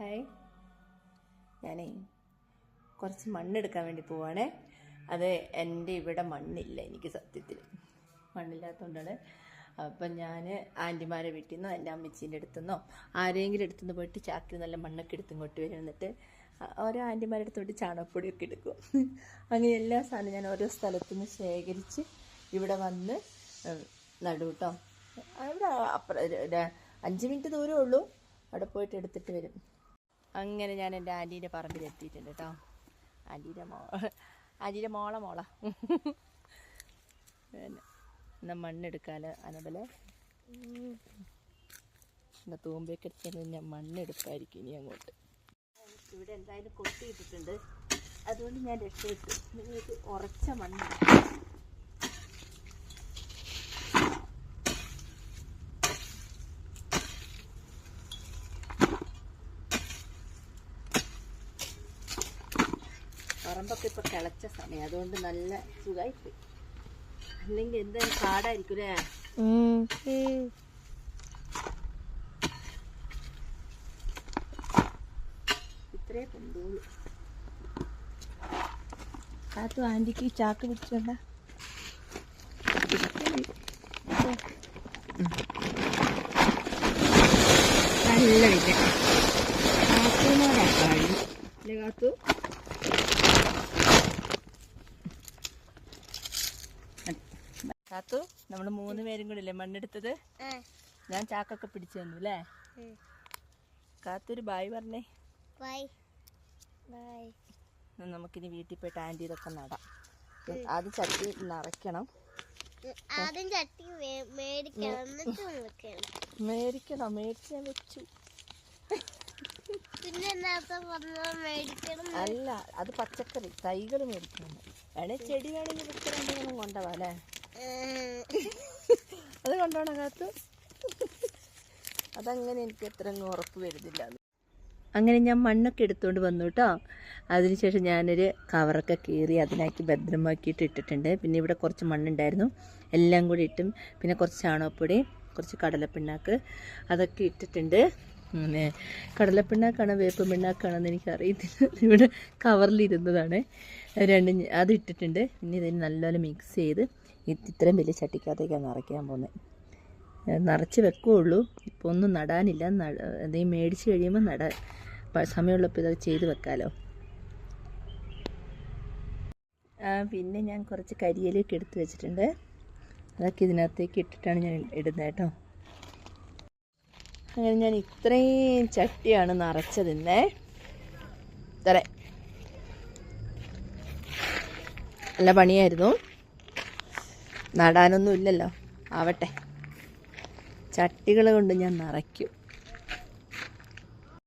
Hi. ഞാനേ കുറച്ച് മണ്ണെടുക്കാൻ വേണ്ടി പോവാണേ. അത് എന്റെ ഇവിടെ മണ്ണില്ല എനിക്ക് സത്യത്തിൽ മണ്ണില്ലാത്തതുകൊണ്ടാണ് അപ്പം ഞാൻ ആന്റിമാരെ വീട്ടിൽ നിന്നോ എന്റെ അമ്മച്ചീന്റെ അടുത്തുനിന്നോ ആരെങ്കിലും എടുത്തുനിന്ന് പോയിട്ട് ചാക്കിൽ നല്ല മണ്ണൊക്കെ എടുത്തും ഇങ്ങോട്ട് വരും എന്നിട്ട് ഓരോ ആന്റിമാരുടെ അടുത്ത് പോയിട്ട് ചാണകപ്പൊടിയൊക്കെ എടുക്കും. അങ്ങനെ എല്ലാ സാധനവും ഞാൻ ഓരോ സ്ഥലത്തു നിന്ന് ശേഖരിച്ച് ഇവിടെ വന്ന് നടൂട്ടോ നടും കേട്ടോ ഇവിടെ അപ്പുറം അഞ്ച് മിനിറ്റ് ദൂരമേ ഉള്ളൂ. അവിടെ പോയിട്ട് എടുത്തിട്ട് വരും. അങ്ങനെ ഞാൻ എന്റെ ആന്റീന്റെ പറമ്പിൽ എത്തിയിട്ടുണ്ട് കേട്ടോ ആന്റീന്റെ മോ ആന്റീന്റെ മോളെ മോള. എന്നാൽ എന്നാ മണ്ണെടുക്കാൽ അനബലെ എന്നാ തൂമ്പയൊക്കെ എടുത്തു ഞാൻ മണ്ണെടുക്കായിരിക്കും ഇനി അങ്ങോട്ട്. ഇവിടെ എന്തായാലും കൊത്തിയിട്ടിട്ടുണ്ട്. അതുകൊണ്ട് ഞാൻ രക്ഷപ്പെട്ടു. നിങ്ങൾക്ക് ഉറച്ച മണ്ണ് പറമ്പൊക്കെ ഇപ്പൊ കിളച്ച സമയം. അതുകൊണ്ട് നല്ല സുഖമായി പോയി അല്ലെങ്കിൽ എന്തായാലും കാടായിരിക്കും അല്ലേ? ഇത്രേ കൊണ്ടുള്ളൂ. കാത്തു ആന്റിക്ക് ചാക്ക് പിടിച്ചോണ്ട നല്ല വിജയം കാത്തുനോടാ കാത്തു? കാത്തു നമ്മൾ മൂന്ന് പേരും കൂടി അല്ലേ മണ്ണെടുത്തത് ഞാൻ ചാക്കൊക്കെ പിടിച്ചു തന്നു അല്ലേ? കാത്തൊരു ബായ് പറഞ്ഞേ. ബൈ ബൈ എന്നാ നമുക്കിനി വീട്ടിൽ പോയിട്ട് ആന്റി ഇതൊക്കെ നടാം. അത് ചട്ടി നിറയ്ക്കണം. ആദ്യം ചട്ടി മേടിക്കണം. വെക്കണം. മേടിച്ച് ഞാൻ വെച്ചു. പിന്നെ അല്ല അത് പച്ചക്കറി. തൈകൾ മേടിക്കണം. വേണേ ചെടി വേണമെങ്കിൽ വിൽക്കണമെങ്കിലും കൊണ്ടുപോവാ അല്ലേ. അത് കൊണ്ടാണ് അകത്ത്. അതങ്ങനെ എനിക്ക് എത്ര ഉറപ്പ് വരുന്നില്ല. അങ്ങനെ ഞാൻ മണ്ണൊക്കെ എടുത്തുകൊണ്ട് വന്നു കേട്ടോ അതിനുശേഷം ഞാനൊരു കവറൊക്കെ കീറി അതിനാക്കി ഭദ്രമാക്കിയിട്ട് ഇട്ടിട്ടുണ്ട്. പിന്നെ ഇവിടെ കുറച്ച് മണ്ണുണ്ടായിരുന്നു. എല്ലാം കൂടി ഇട്ടും. പിന്നെ കുറച്ച് ചാണകപ്പൊടി കുറച്ച് കടലപ്പിണ്ണാക്ക് അതൊക്കെ ഇട്ടിട്ടുണ്ട്. അങ്ങനെ കടലപ്പിണ്ണാക്കാണോ വേപ്പ് പിണ്ണാക്കാണോ എന്ന് എനിക്കറിയത്തില്ല. ഇവിടെ കവറിലിരുന്നതാണ്. രണ്ടും അത് ഇട്ടിട്ടുണ്ട്. പിന്നെ ഇതിന് നല്ലപോലെ മിക്സ് ചെയ്ത് ഇത്രയും വലിയ ചട്ടിക്കകത്തേക്കാണ് നിറയ്ക്കാൻ പോകുന്നത്. നിറച്ച് വെക്കുകയുള്ളൂ ഇപ്പോൾ ഒന്നും നടാനില്ല. എന്തെങ്കിലും മേടിച്ച് കഴിയുമ്പോൾ നട. സമയമുള്ളപ്പോൾ ഇതൊക്കെ ചെയ്ത് വെക്കാമല്ലോ പിന്നെ ഞാൻ കുറച്ച് കരിയിലൊക്കെ എടുത്ത് വെച്ചിട്ടുണ്ട്. അതൊക്കെ ഇതിനകത്തേക്ക് ഇട്ടിട്ടാണ് ഞാൻ ഇടുന്നത് കേട്ടോ. അങ്ങനെ ഞാൻ ഇത്രയും ചട്ടിയാണ് നിറച്ചതിന്നേ ഇത്ര. നല്ല പണിയായിരുന്നു. നടാനൊന്നും ഇല്ലല്ലോ ആവട്ടെ. ചട്ടികൾ കൊണ്ട് ഞാൻ നിറയ്ക്കും.